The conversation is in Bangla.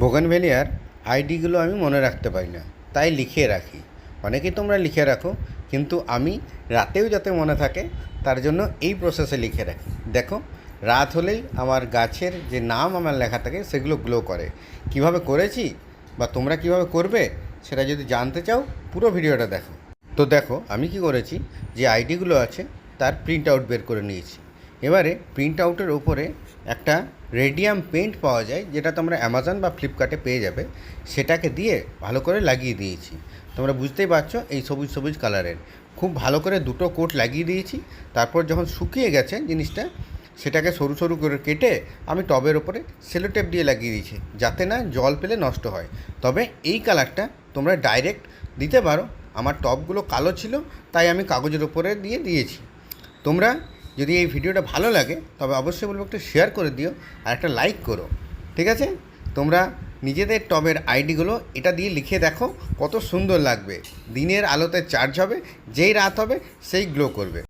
বোগানভেলিয়ার আইডিগুলো আমি মনে রাখতে পারি না। তাই লিখে রাখি। অনেকেই তোমরা লিখে রাখো, কিন্তু আমি রাতেও যাতে মনে থাকে, তার জন্য এই প্রসেসে লিখে রাখি। দেখো, রাত হলেই আমার গাছের যে নাম আমার লেখা থাকে, সেগুলো গ্লো করে। কীভাবে করেছি বা তোমরা কীভাবে করবে, সেটা যদি জানতে চাও, পুরো ভিডিওটা দেখো। তো দেখো, আমি কি করেছি, যে আইডিগুলো আছে, তার প্রিন্ট আউট বের করে নিয়েছি। এবারে প্রিন্ট আউটের ওপরে একটা রেডিয়াম পেন্ট পাওয়া যায়, যেটা তোমরা অ্যামাজন বা ফ্লিপকার্টে পেয়ে যাবে। সেটাকে দিয়ে ভালো করে লাগিয়ে দিয়েছি। তোমরা বুঝতেই পারছ এই সবুজ সবুজ কালারের খুব ভালো করে দুটো কোট লাগিয়ে দিয়েছি। তারপর যখন শুকিয়ে গেছে জিনিসটা, সেটাকে সরু সরু করে কেটে আমি টবের ওপরে সেলো টেপ দিয়ে লাগিয়ে দিয়েছি, যাতে না জল পেলে নষ্ট হয়। তবে এই কালারটা তোমরা ডাইরেক্ট দিতে পারো। আমার টবগুলো কালো ছিল, তাই আমি কাগজের ওপরে দিয়ে দিয়েছি। তোমরা যদি এই ভিডিওটা ভালো লাগে, তবে অবশ্যই বলব একটু শেয়ার করে দিও আর একটা লাইক করো, ঠিক আছে? তোমরা নিজেদের টবের আইডিগুলো এটা দিয়ে লিখে দেখো কত সুন্দর লাগবে। দিনের আলোতে চার্জ হবে, যেই রাত হবে, সেই গ্লো করবে।